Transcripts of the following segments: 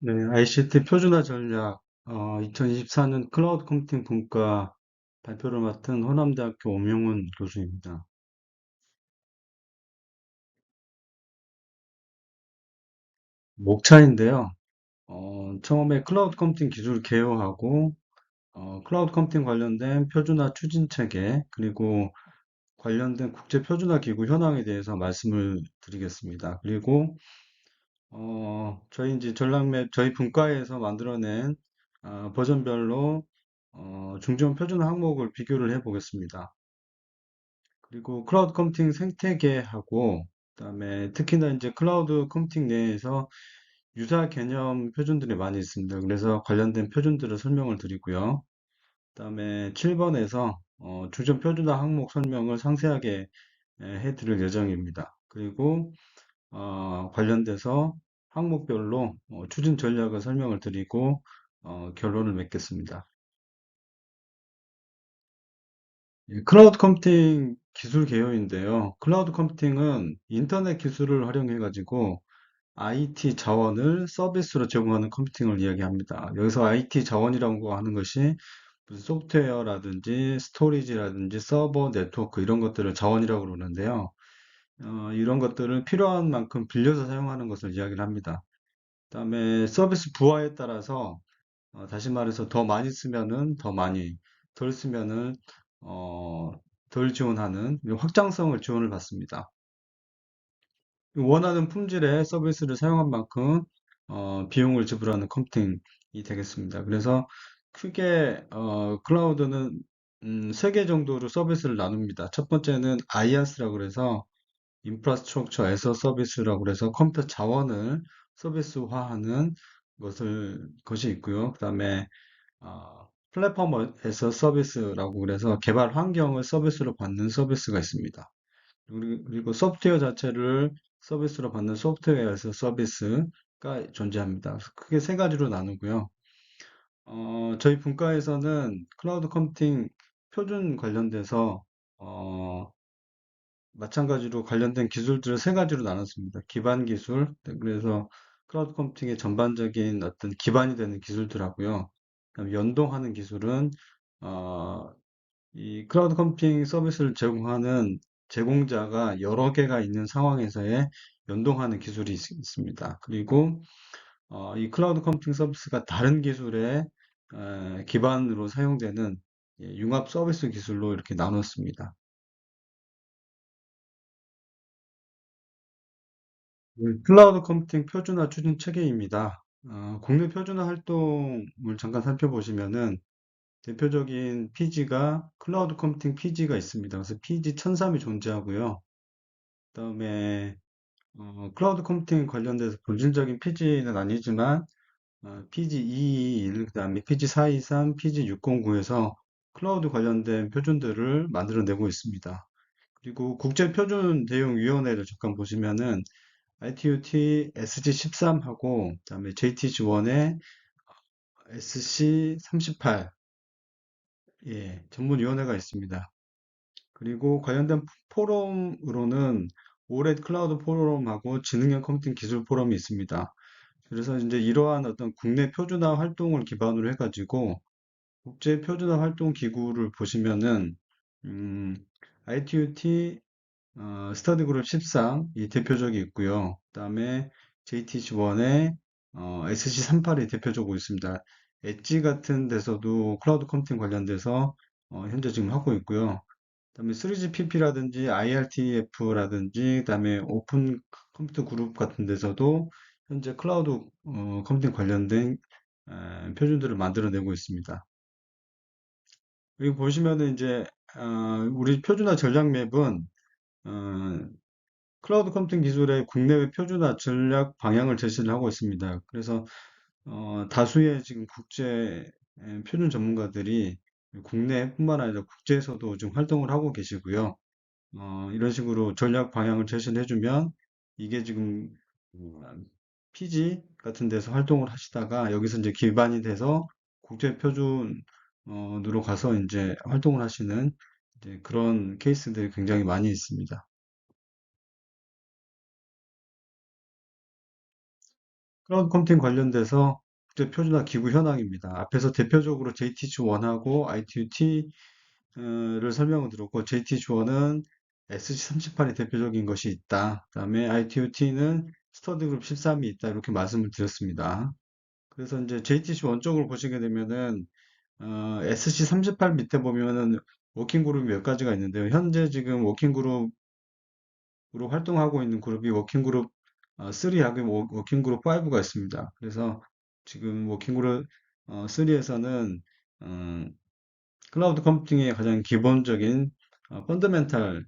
네, ICT 표준화 전략, 어, 2024년 클라우드 컴퓨팅 분과 발표를 맡은 호남대학교 엄용훈 교수입니다. 목차인데요. 어, 처음에 클라우드 컴퓨팅 기술 개요하고, 어, 클라우드 컴퓨팅 관련된 표준화 추진 체계, 그리고 관련된 국제 표준화 기구 현황에 대해서 말씀을 드리겠습니다. 그리고, 어, 저희 이제 전략맵, 저희 분과에서 만들어낸 아, 버전별로 어, 중점 표준화 항목을 비교를 해 보겠습니다. 그리고 클라우드 컴퓨팅 생태계하고 그다음에 특히나 이제 클라우드 컴퓨팅 내에서 유사 개념 표준들이 많이 있습니다. 그래서 관련된 표준들을 설명을 드리고요. 그다음에 7번에서 주전 표준화 항목 설명을 상세하게 에, 해드릴 예정입니다. 그리고 어, 관련돼서 항목별로 어, 추진 전략을 설명을 드리고 어, 결론을 맺겠습니다. 예, 클라우드 컴퓨팅 기술 개요인데요. 클라우드 컴퓨팅은 인터넷 기술을 활용해 가지고 IT 자원을 서비스로 제공하는 컴퓨팅을 이야기합니다. 여기서 IT 자원이라고 하는 것이 소프트웨어라든지 스토리지라든지 서버, 네트워크 이런 것들을 자원이라고 그러는데요. 어, 이런 것들을 필요한 만큼 빌려서 사용하는 것을 이야기를 합니다. 그다음에 서비스 부하에 따라서 어, 다시 말해서 더 많이 쓰면은 더 많이, 덜 쓰면은 어, 덜 지원하는 확장성을 지원을 받습니다. 원하는 품질의 서비스를 사용한 만큼 어, 비용을 지불하는 컴퓨팅이 되겠습니다. 그래서 크게 어, 클라우드는 음, 세개 정도로 서비스를 나눕니다. 첫 번째는 IaaS라고 그래서 인프라스트럭처 에서 서비스라고 그래서 컴퓨터 자원을 서비스화하는 것을 것이 있고요. 그다음에 어, 플랫폼에서 서비스라고 그래서 개발 환경을 서비스로 받는 서비스가 있습니다. 그리- 그리고 소프트웨어 자체를 서비스로 받는 소프트웨어에서 서비스가 존재합니다. 크게 세 가지로 나누고요. 어, 저희 분과에서는 클라우드 컴퓨팅 표준 관련돼서 어, 마찬가지로 관련된 기술들을 세 가지로 나눴습니다. 기반 기술, 네, 그래서 클라우드 컴퓨팅의 전반적인 어떤 기반이 되는 기술들하고요. 그다음에 연동하는 기술은 어, 이 클라우드 컴퓨팅 서비스를 제공하는 제공자가 여러 개가 있는 상황에서의 연동하는 기술이 있, 습니다 그리고 어, 이 클라우드 컴퓨팅 서비스가 다른 기술의 에, 기반으로 사용되는 예, 융합 서비스 기술로 이렇게 나눴습니다. 네, 클라우드 컴퓨팅 표준화 추진 체계입니다. 어, 국내 표준화 활동을 잠깐 살펴보시면은 대표적인 PG가 클라우드 컴퓨팅 PG가 있습니다. 그래서 PG 1003이 존재하고요. 그다음에 어, 클라우드 컴퓨팅 관련돼서 본질적인 PG는 아니지만 어, PG 221, 그다음에 PG 423, PG 609에서 클라우드 관련된 표준들을 만들어내고 있습니다. 그리고 국제표준대용위원회를 잠깐 보시면은 ITUT SG13하고 그다음에 JTG1의 SC38 예, 전문위원회가 있습니다. 그리고 관련된 포럼으로는 오렛 클라우드 포럼하고 지능형 컴퓨팅 기술 포럼이 있습니다. 그래서 이제 이러한 어떤 국내 표준화 활동을 기반으로 해가지고 국제 표준화 활동 기구를 보시면은 음, ITUT 어, 스터디 그룹 13, 이 대표적이 있고요. 그다음에 JTC1의 어, SC38이 대표적으로 있습니다. 엣지 같은 데서도 클라우드 컴퓨팅 관련돼서 어, 현재 지금 하고 있고요. 그다음에 3GPP라든지 IRTF라든지 그다음에 오픈 컴퓨터 그룹 같은 데서도 현재 클라우드 어, 컴퓨팅 관련된 에, 표준들을 만들어내고 있습니다. 여기 보시면은 이제 어, 우리 표준화 전략 맵은 어, 클라우드 컴퓨팅 기술의 국내외 표준화 전략 방향을 제시를 하고 있습니다. 그래서 어, 다수의 지금 국제 에, 표준 전문가들이 국내뿐만 아니라 국제에서도 좀 활동을 하고 계시고요. 어, 이런 식으로 전략 방향을 제시를 해주면 이게 지금 음, PG 같은 데서 활동을 하시다가 여기서 이제 기반이 돼서 국제 표준으로 가서 이제 활동을 하시는 이제 그런 케이스들이 굉장히 많이 있습니다. 클라우드 컴퓨팅 관련돼서 국제 표준화 기구 현황입니다. 앞에서 대표적으로 JTC1하고 ITU-T를 설명을 드렸고 JTC1은 SC38이 대표적인 것이 있다. 그 다음에 ITU-T는 스터디그룹 13이 있다. 이렇게 말씀을 드렸습니다. 그래서 이제 JTC1 쪽을 보시게 되면은 어, SC38 밑에 보면은 워킹 그룹이 몇 가지가 있는데요. 현재 지금 워킹 그룹으로 활동하고 있는 그룹이 워킹 그룹 3하고 워킹 그룹 5가 있습니다. 그래서 지금 워킹 그룹 3에서는 클라우드 컴퓨팅의 가장 기본적인 펀더멘탈에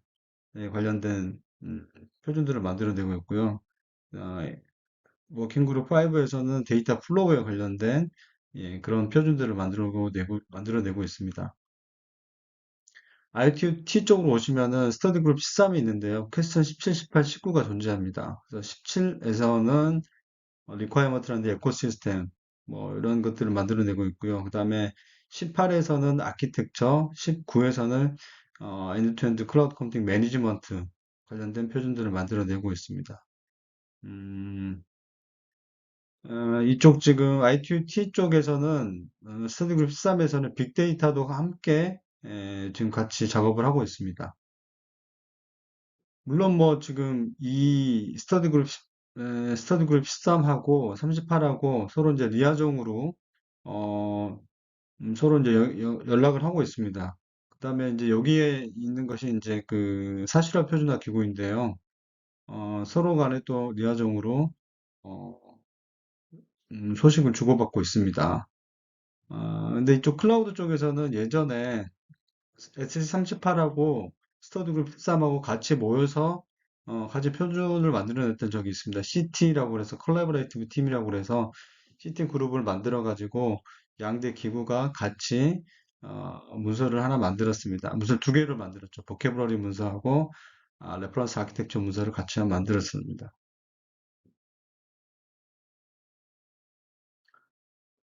관련된 음, 표준들을 만들어내고 있고요. 어, 워킹 그룹 5에서는 데이터 플로우에 관련된 예, 그런 표준들을 만들어내고, 만들어내고 있습니다. IoT 쪽으로 오시면은 스터디 그룹 13이 있는데요. 퀘스천 17, 18, 19가 존재합니다. 그래서 17에서는 리ኳ이어먼트라는 에코시스템 뭐 이런 것들을 만들어내고 있고요. 그 다음에 18에서는 아키텍처, 19에서는 어, 엔드투엔드 클라우드 컴퓨팅 매니지먼트 관련된 표준들을 만들어내고 있습니다. 음, 어, 이쪽 지금 ITT 쪽에서는 어, 스터디 그룹 13에서는 빅데이터도 함께 에, 지금 같이 작업을 하고 있습니다. 물론 뭐 지금 이 스터디 그룹 에, 스터디 그룹 13하고 38하고 서로 이제 리아종으로 어, 음, 서로 이제 여- 여- 연락을 하고 있습니다. 그다음에 이제 여기에 있는 것이 이제 그 사실화 표준화 기구인데요. 어, 서로 간에 또 리아종으로 어, 음, 소식을 주고받고 있습니다. 아, 근데 이쪽 클라우드 쪽에서는 예전에 SC38하고 스터디 그룹 13하고 같이 모여서 어, 같이 표준을 만들어냈던 적이 있습니다. CT라고 해서 컬래버레이티브 팀이라고 해서 CT 그룹을 만들어 가지고 양대 기구가 같이 어, 문서를 하나 만들었습니다. 문서 두 개를 만들었죠. 보케브러리 문서하고 아, 레퍼런스 아키텍처 문서를 같이 만들었습니다.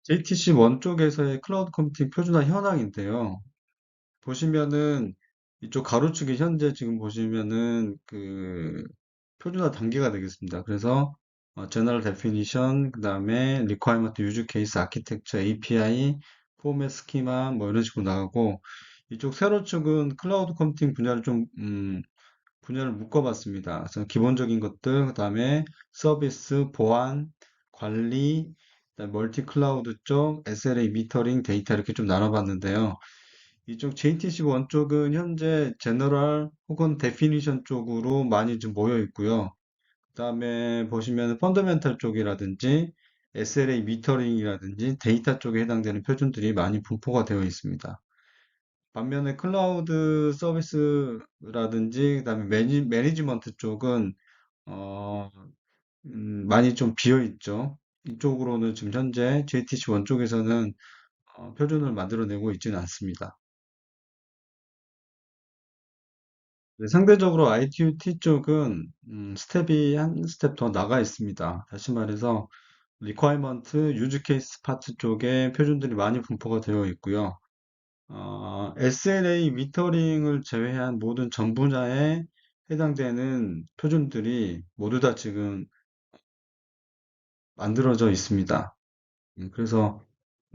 JTC 원 쪽에서의 클라우드 컴퓨팅 표준화 현황인데요. 보시면은 이쪽 가로축이 현재 지금 보시면은 그 표준화 단계가 되겠습니다. 그래서 어, General Definition, 그 다음에 Requirement, Use Case, Architecture, API, 포맷 스키마 뭐 이런 식으로 나가고 이쪽 세로축은 클라우드 컴퓨팅 분야를 좀 음, 분야를 묶어봤습니다. 그래서 기본적인 것들, 그 다음에 서비스, 보안, 관리, 멀티 클라우드 쪽, SLA 미터링, 데이터 이렇게 좀 나눠봤는데요. 이쪽 JTC1 쪽은 현재 제너럴 혹은 데피니션 쪽으로 많이 좀 모여 있고요. 그 다음에 보시면 펀더멘탈 쪽이라든지 SLA 미터링이라든지 데이터 쪽에 해당되는 표준들이 많이 분포가 되어 있습니다. 반면에 클라우드 서비스라든지 그다음에 매니, 매니지먼트 쪽은 어, 음, 많이 좀 비어 있죠. 이쪽으로는 지금 현재 JTC1 쪽에서는 어, 표준을 만들어내고 있지는 않습니다. 상대적으로 ITUT 쪽은 음, 스텝이 한 스텝 더 나가 있습니다. 다시 말해서 requirement, use case 파트 쪽에 표준들이 많이 분포가 되어 있고요. 어, SLA 미터링을 제외한 모든 전 분야에 해당되는 표준들이 모두 다 지금 만들어져 있습니다. 음, 그래서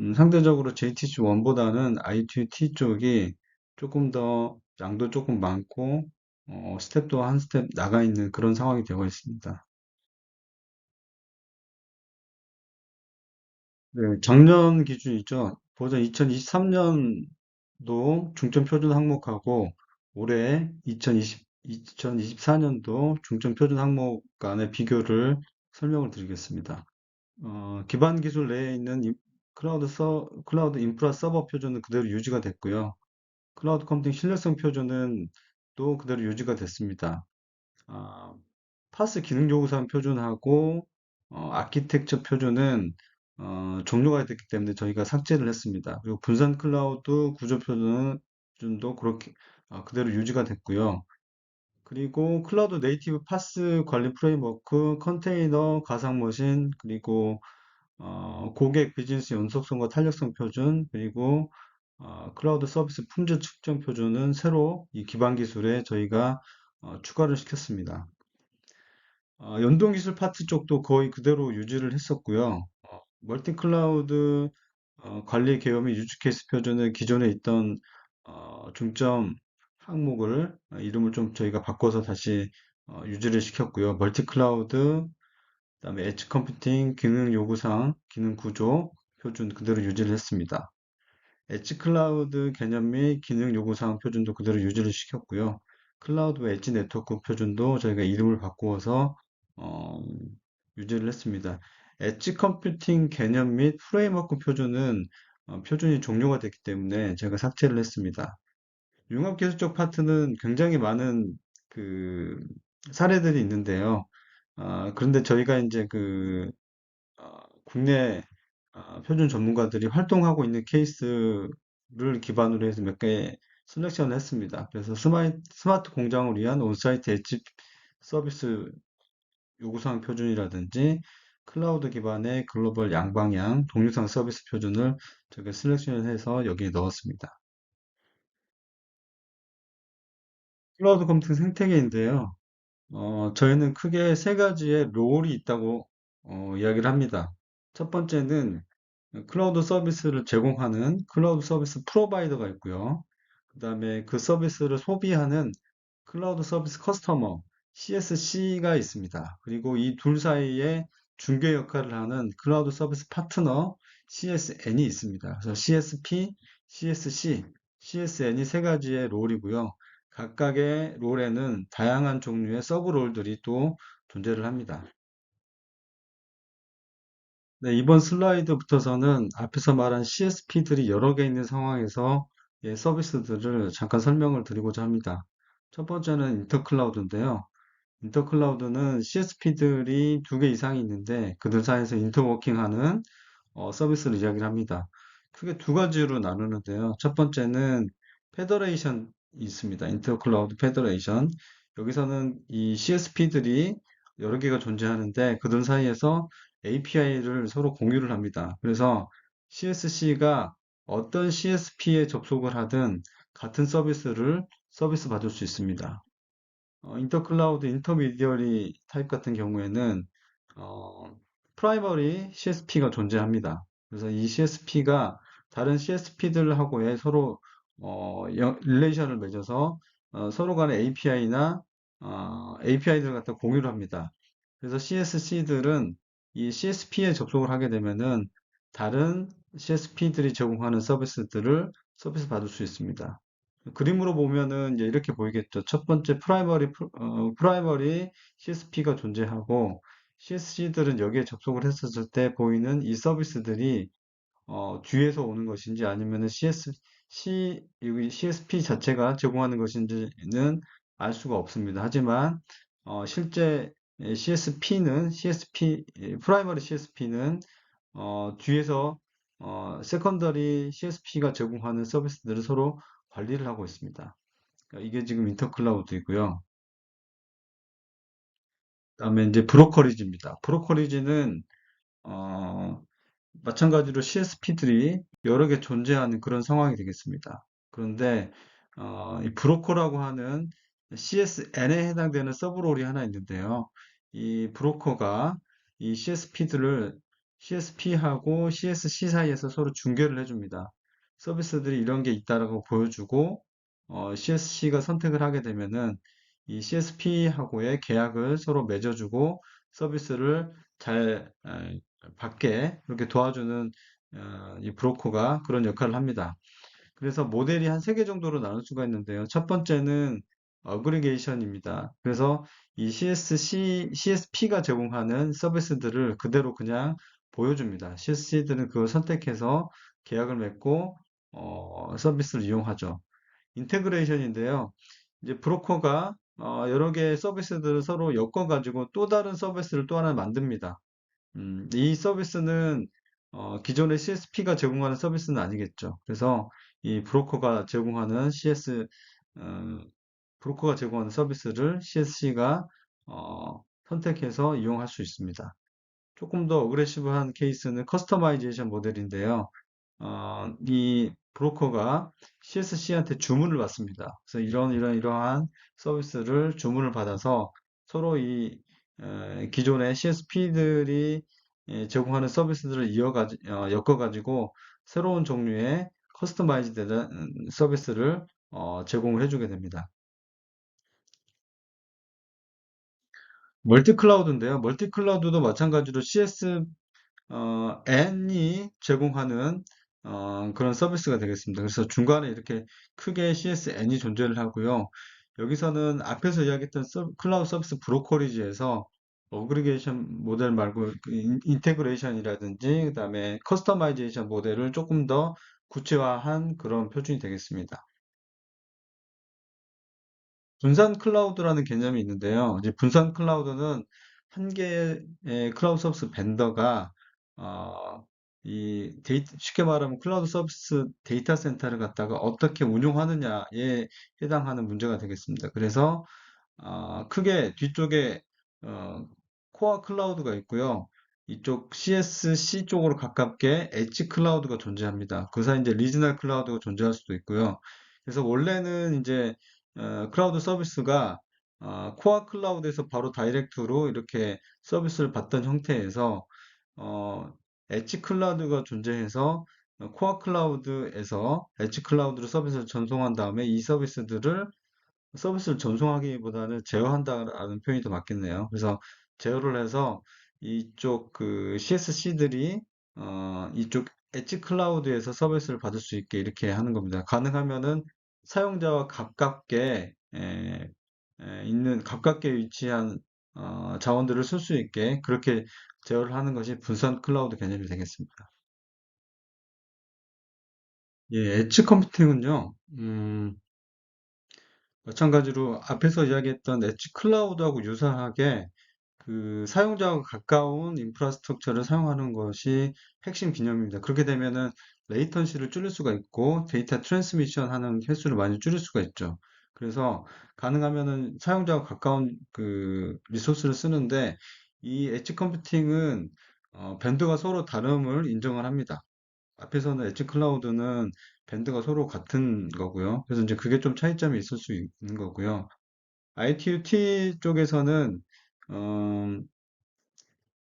음, 상대적으로 JTC1보다는 ITT 쪽이 조금 더 양도 조금 많고 어, 스텝도 한 스텝 나가 있는 그런 상황이 되어 있습니다. 네, 작년 기준이죠. 보자 2023년도 중점 표준 항목하고 올해 2020, 2024년도 중점 표준 항목 간의 비교를 설명을 드리겠습니다. 어, 기반 기술 내에 있는 이- 클라우드 서, 클라우드 인프라 서버 표준은 그대로 유지가 됐고요. 클라우드 컴퓨팅 신뢰성 표준은 또 그대로 유지가 됐습니다. 아, 파스 기능 요구사항 표준하고 어, 아키텍처 표준은 어, 종료가 됐기 때문에 저희가 삭제를 했습니다. 그리고 분산 클라우드 구조 표준도 그렇게 어, 그대로 유지가 됐고요. 그리고 클라우드 네이티브 파스 관리 프레임워크, 컨테이너, 가상 머신, 그리고 어, 고객 비즈니스 연속성과 탄력성 표준, 그리고 어, 클라우드 서비스 품질 측정 표준은 새로 이 기반 기술에 저희가 어, 추가를 시켰습니다. 어, 연동 기술 파트 쪽도 거의 그대로 유지를 했었고요. 어, 멀티 클라우드 어, 관리 개요 및 유즈 케이스 표준의 기존에 있던 어, 중점 항목을 어, 이름을 좀 저희가 바꿔서 다시 어, 유지를 시켰고요. 멀티 클라우드, 그다음에 엣지 컴퓨팅, 기능 요구사항, 기능 구조 표준 그대로 유지를 했습니다. 엣지 클라우드 개념 및 기능 요구사항 표준도 그대로 유지를 시켰고요. 클라우드 엣지 네트워크 표준도 저희가 이름을 바꾸어서 어, 유지를 했습니다. 엣지 컴퓨팅 개념 및 프레임워크 표준은 어, 표준이 종료가 됐기 때문에 제가 삭제를 했습니다. 융합기술적 파트는 굉장히 많은 그 사례들이 있는데요. 아, 그런데 저희가 이제 그 어, 국내 어, 표준 전문가들이 활동하고 있는 케이스를 기반으로 해서 몇 개 셀렉션을 했습니다. 그래서 스마이, 스마트 공장을 위한 온사이트 엣지 서비스 요구사항 표준이라든지 클라우드 기반의 글로벌 양방향 동영상 서비스 표준을 저게 셀렉션을 해서 여기에 넣었습니다. 클라우드 컴퓨팅 생태계인데요. 어, 저희는 크게 세 가지의 롤이 있다고 어, 이야기를 합니다. 첫 번째는 클라우드 서비스를 제공하는 클라우드 서비스 프로바이더가 있고요. 그 다음에 그 서비스를 소비하는 클라우드 서비스 커스터머 CSC가 있습니다. 그리고 이 둘 사이에 중개 역할을 하는 클라우드 서비스 파트너 CSN이 있습니다. 그래서 CSP, CSC, CSN이 세 가지의 롤이고요. 각각의 롤에는 다양한 종류의 서브 롤들이 또 존재를 합니다. 네, 이번 슬라이드부터서는 앞에서 말한 CSP들이 여러 개 있는 상황에서 예, 서비스들을 잠깐 설명을 드리고자 합니다. 첫 번째는 인터클라우드인데요. 인터클라우드는 CSP들이 두 개 이상이 있는데 그들 사이에서 인터워킹하는 어, 서비스를 이야기를 합니다. 크게 두 가지로 나누는데요. 첫 번째는 페더레이션이 있습니다. 인터클라우드 페더레이션. 여기서는 이 CSP들이 여러 개가 존재하는데 그들 사이에서 API를 서로 공유를 합니다. 그래서 CSC가 어떤 CSP에 접속을 하든 같은 서비스를 서비스 받을 수 있습니다. 어, 인터클라우드 인터미디어리 타입 같은 경우에는 어, 프라이머리 CSP가 존재합니다. 그래서 이 CSP가 다른 CSP들하고의 서로 어, 릴레이션을 맺어서 어, 서로 간의 API나 어, API들 갖다 공유를 합니다. 그래서 CSC들은 이 CSP에 접속을 하게 되면은 다른 CSP들이 제공하는 서비스들을 서비스 받을 수 있습니다. 그림으로 보면은 이제 이렇게 보이겠죠. 첫 번째 프라이머리 프- 어, 프라이머리 CSP가 존재하고 CSC들은 여기에 접속을 했었을 때 보이는 이 서비스들이 어, 뒤에서 오는 것인지 아니면은 CS, C, 여기 CSP 자체가 제공하는 것인지는 알 수가 없습니다. 하지만 어, 실제 CSP는 CSP 프라이머리 CSP는 어, 뒤에서 어, 세컨더리 CSP가 제공하는 서비스들을 서로 관리를 하고 있습니다. 그러니까 이게 지금 인터클라우드이고요. 그다음에 이제 브로커리지입니다. 브로커리지는 어, 마찬가지로 CSP들이 여러 개 존재하는 그런 상황이 되겠습니다. 그런데 어, 이 브로커라고 하는 CSN에 해당되는 서브롤이 하나 있는데요. 이 브로커가 이 CSP들을 CSP하고 CSC 사이에서 서로 중개를 해줍니다. 서비스들이 이런 게 있다라고 보여주고 어, CSC가 선택을 하게 되면은 이 CSP하고의 계약을 서로 맺어주고 서비스를 잘 에, 받게 그렇게 도와주는 어, 이 브로커가 그런 역할을 합니다. 그래서 모델이 한 세 개 정도로 나눌 수가 있는데요. 첫 번째는 어그리게이션입니다. 그래서 이 CSC, CSP가 제공하는 서비스들을 그대로 그냥 보여줍니다. CSC들은 그걸 선택해서 계약을 맺고 어, 서비스를 이용하죠. 인테그레이션인데요. 이제 브로커가 어, 여러 개의 서비스들을 서로 엮어 가지고 또 다른 서비스를 또 하나 만듭니다. 음, 이 서비스는 어, 기존의 CSP가 제공하는 서비스는 아니겠죠. 그래서 이 브로커가 제공하는 CS, 어, 브로커가 제공하는 서비스를 CSC가 선택해서 이용할 수 있습니다. 조금 더 어그레시브한 케이스는 커스터마이제이션 모델인데요. 어, 이 브로커가 CSC한테 주문을 받습니다. 그래서 이런 이런 이러한 서비스를 주문을 받아서 서로 이 에, 기존의 CSP들이 제공하는 서비스들을 이어가지, 어, 엮어가지고 새로운 종류의 커스터마이즈드 서비스를 어, 제공을 해주게 됩니다. 멀티 클라우드인데요. 멀티 클라우드도 마찬가지로 CS 어, 제공하는 어, 그런 서비스가 되겠습니다. 그래서 중간에 이렇게 크게 CSN이 존재를 하고요. 여기서는 앞에서 이야기했던 서- 클라우드 서비스 브로커리지에서 어그리게이션 모델 말고 그 인- 인테그레이션이라든지 그 다음에 커스터마이제이션 모델을 조금 더 구체화한 그런 표준이 되겠습니다. 분산 클라우드라는 개념이 있는데요. 이제 분산 클라우드는 한 개의 클라우드 서비스 벤더가 어, 이 데이터, 쉽게 말하면 클라우드 서비스 데이터 센터를 갖다가 어떻게 운용하느냐에 해당하는 문제가 되겠습니다. 그래서 어, 크게 뒤쪽에 어, 코어 클라우드가 있고요. 이쪽 CSC 쪽으로 가깝게 엣지 클라우드가 존재합니다. 그 사이 이제 리지널 클라우드가 존재할 수도 있고요. 그래서 원래는 이제 어, 클라우드 서비스가 어, 코어 클라우드에서 바로 다이렉트로 이렇게 서비스를 받던 형태에서 어, 엣지 클라우드가 존재해서 어, 코어 클라우드에서 엣지 클라우드로 서비스를 전송한 다음에 이 서비스들을 서비스를 전송하기보다는 제어한다라는 표현이 더 맞겠네요. 그래서 제어를 해서 이쪽 그 CSC들이 어, 이쪽 엣지 클라우드에서 서비스를 받을 수 있게 이렇게 하는 겁니다. 가능하면은 사용자와 가깝게 에, 에, 있는 가깝게 위치한 어, 자원들을 쓸 수 있게 그렇게 제어를 하는 것이 분산 클라우드 개념이 되겠습니다. 예, 엣지 컴퓨팅은요. 음, 마찬가지로 앞에서 이야기했던 엣지 클라우드하고 유사하게 그 사용자와 가까운 인프라스트럭처를 사용하는 것이 핵심 개념입니다. 그렇게 되면은 레이턴시를 줄일 수가 있고 데이터 트랜스미션 하는 횟수를 많이 줄일 수가 있죠. 그래서 가능하면은 사용자와 가까운 그 리소스를 쓰는데 이 엣지 컴퓨팅은 어, 밴드가 서로 다름을 인정을 합니다. 앞에서는 엣지 클라우드는 밴드가 서로 같은 거고요. 그래서 이제 그게 좀 차이점이 있을 수 있는 거고요. ITUT 쪽에서는 음,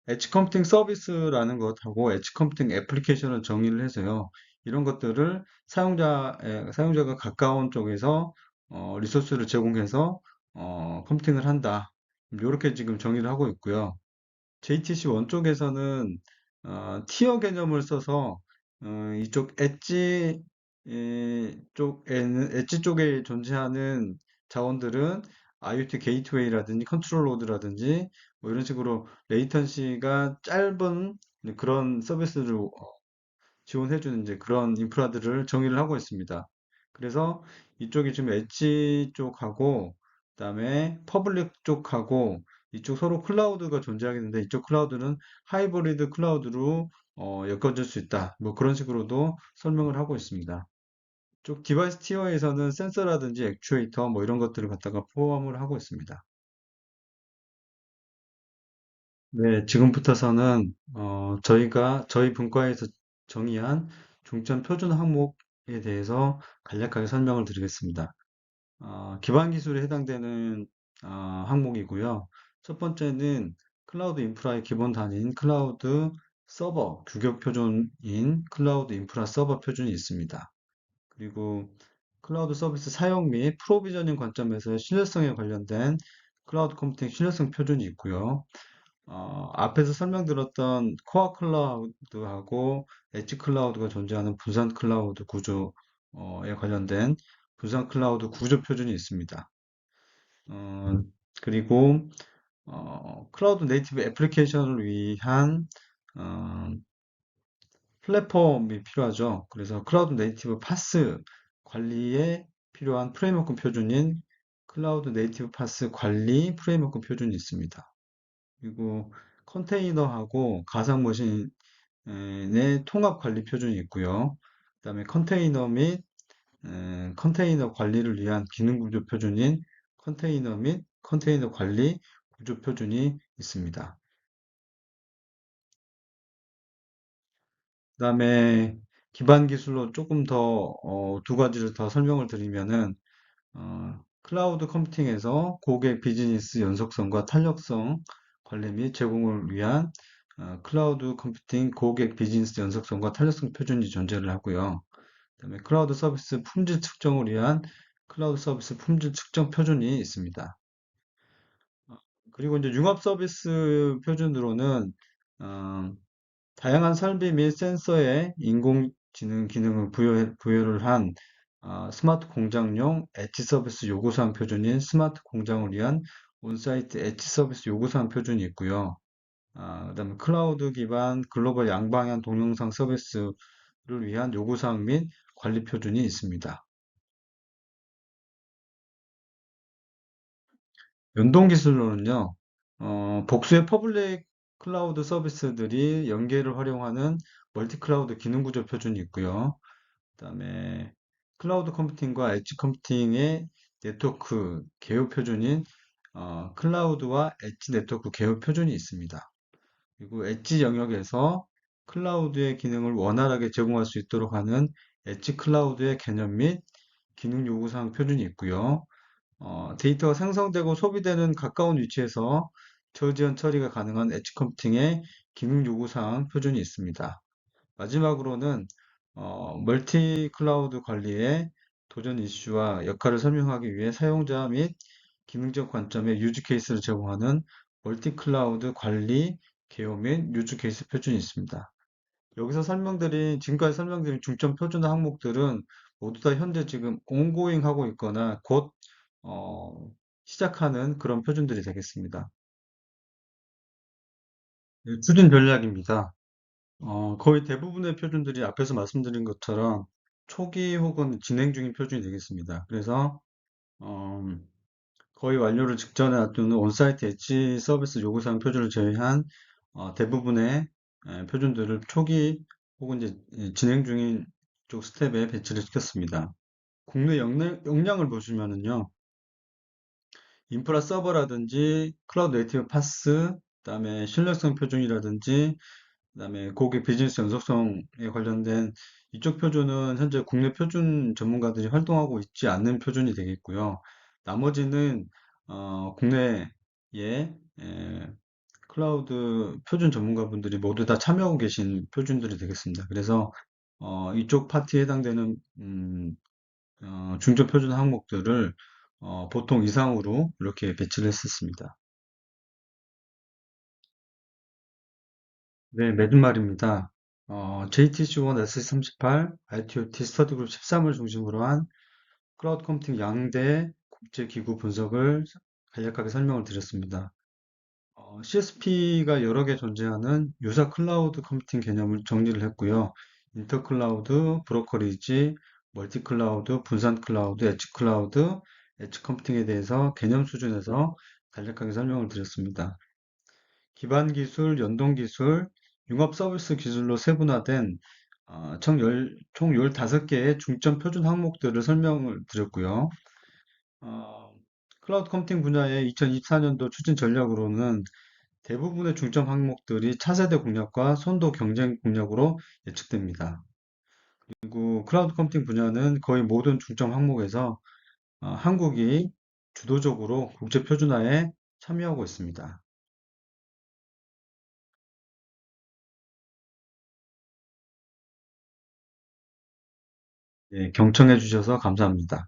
엣지 컴퓨팅 서비스라는 것하고 엣지 컴퓨팅 애플리케이션을 정의를 해서요. 이런 것들을 사용자, 사용자가 가까운 쪽에서 어, 리소스를 제공해서 어, 컴퓨팅을 한다. 이렇게 지금 정의를 하고 있고요. JTC 원 쪽에서는 어, 티어 개념을 써서 어, 이쪽 엣지 에, 쪽에는 엣지 쪽에 존재하는 자원들은 IoT 게이트웨이라든지 컨트롤 로드라든지 뭐 이런 식으로 레이턴시가 짧은 그런 서비스를 지원해주는 이제 그런 인프라들을 정의를 하고 있습니다. 그래서 이쪽이 지금 엣지 쪽하고 그다음에 퍼블릭 쪽하고 이쪽 서로 클라우드가 존재하겠는데 이쪽 클라우드는 하이브리드 클라우드로 어, 엮어질 수 있다. 뭐 그런 식으로도 설명을 하고 있습니다. 쪽 디바이스 티어에서는 센서라든지 액추에이터 뭐 이런 것들을 갖다가 포함을 하고 있습니다. 네, 지금부터서는 어, 저희가 저희 분과에서 정의한 중점 표준 항목에 대해서 간략하게 설명을 드리겠습니다. 어, 기반 기술에 해당되는 어, 항목이고요. 첫 번째는 클라우드 인프라의 기본 단위인 클라우드 서버 규격 표준인 클라우드 인프라 서버 표준이 있습니다. 그리고 클라우드 서비스 사용 및 프로비저닝 관점에서 신뢰성에 관련된 클라우드 컴퓨팅 신뢰성 표준이 있고요. 어, 앞에서 설명드렸던 코어 클라우드하고 엣지 클라우드가 존재하는 분산 클라우드 구조에 관련된 분산 클라우드 구조 표준이 있습니다. 어, 그리고 어, 클라우드 네이티브 애플리케이션을 위한 어, 플랫폼이 필요하죠. 그래서 클라우드 네이티브 파스 관리에 필요한 프레임워크 표준인 클라우드 네이티브 파스 관리 프레임워크 표준이 있습니다. 그리고 컨테이너하고 가상 머신의 통합 관리 표준이 있고요. 그 다음에 컨테이너 및 에, 컨테이너 관리를 위한 기능 구조 표준인 컨테이너 및 컨테이너 관리 구조 표준이 있습니다. 그다음에 기반 기술로 조금 더, 어, 두 가지를 더 설명을 드리면은, 어, 클라우드 컴퓨팅에서 고객 비즈니스 연속성과 탄력성, 관리 및 제공을 위한 어, 클라우드 컴퓨팅 고객 비즈니스 연속성과 탄력성 표준이 존재를 하고요. 그다음에 클라우드 서비스 품질 측정을 위한 클라우드 서비스 품질 측정 표준이 있습니다. 어, 그리고 이제 융합 서비스 표준으로는 어, 다양한 설비 및 센서에 인공지능 기능을 부여, 부여 를 한 어, 스마트 공장용 엣지 서비스 요구사항 표준인 스마트 공장을 위한 온사이트 엣지 서비스 요구사항 표준이 있고요. 아, 그 다음에 클라우드 기반 글로벌 양방향 동영상 서비스를 위한 요구사항 및 관리 표준이 있습니다. 연동 기술로는요, 어, 복수의 퍼블릭 클라우드 서비스들이 연계를 활용하는 멀티 클라우드 기능 구조 표준이 있고요. 그다음에 클라우드 컴퓨팅과 엣지 컴퓨팅의 네트워크 개요 표준인 어, 클라우드와 엣지 네트워크 개요 표준이 있습니다. 그리고 엣지 영역에서 클라우드의 기능을 원활하게 제공할 수 있도록 하는 엣지 클라우드의 개념 및 기능 요구사항 표준이 있고요. 어, 데이터가 생성되고 소비되는 가까운 위치에서 저지연 처리가 가능한 엣지 컴퓨팅의 기능 요구사항 표준이 있습니다. 마지막으로는 어, 멀티 클라우드 관리의 도전 이슈와 역할을 설명하기 위해 사용자 및 기능적 관점의 유즈 케이스를 제공하는 멀티 클라우드 관리 개요 및 유즈 케이스 표준이 있습니다. 여기서 설명드린, 지금까지 설명드린 중점 표준 항목들은 모두 다 현재 지금 ongoing 하고 있거나 곧, 어, 시작하는 그런 표준들이 되겠습니다. 네, 추진 전략입니다. 어, 거의 대부분의 표준들이 앞에서 말씀드린 것처럼 초기 혹은 진행 중인 표준이 되겠습니다. 그래서, 어, 거의 완료를 직전에 놔두는 온사이트 엣지 서비스 요구사항 표준을 제외한 어, 대부분의 에, 표준들을 초기 혹은 이제 예, 진행 중인 쪽 스텝에 배치를 시켰습니다. 국내 역량, 역량 을 보시면은요, 인프라 서버라든지 클라우드 네이티브 파스, 그다음에 신뢰성 표준이라든지, 그다음에 고객 비즈니스 연속성에 관련된 이쪽 표준은 현재 국내 표준 전문가들이 활동하고 있지 않는 표준이 되겠고요. 나머지는 어, 국내에 에, 클라우드 표준 전문가분들이 모두 다 참여하고 계신 표준들이 되겠습니다. 그래서 어, 이쪽 파트에 해당되는 음, 어, 중점 표준 항목들을 어, 보통 이상으로 이렇게 배치를 했었습니다. 네, 매듭 말입니다. 어, JTC1 S38, ITOT 스터디 그룹 13을 중심으로 한 클라우드 컴퓨팅 양대 국제 기구 분석을 간략하게 설명을 드렸습니다. CSP가 여러 개 존재하는 유사 클라우드 컴퓨팅 개념을 정리를 했고요. 인터클라우드, 브로커리지, 멀티 클라우드, 분산 클라우드, 엣지 클라우드, 엣지 컴퓨팅에 대해서 개념 수준에서 간략하게 설명을 드렸습니다. 기반 기술, 연동 기술, 융합 서비스 기술로 세분화된 어, 총, 열, 총 15개의 중점 표준 항목들을 설명을 드렸고요. 어, 클라우드 컴퓨팅 분야의 2024년도 추진 전략으로는 대부분의 중점 항목들이 차세대 공략과 선도 경쟁 공략으로 예측됩니다. 그리고 클라우드 컴퓨팅 분야는 거의 모든 중점 항목에서 어, 한국이 주도적으로 국제 표준화에 참여하고 있습니다. 경청해 주셔서 감사합니다.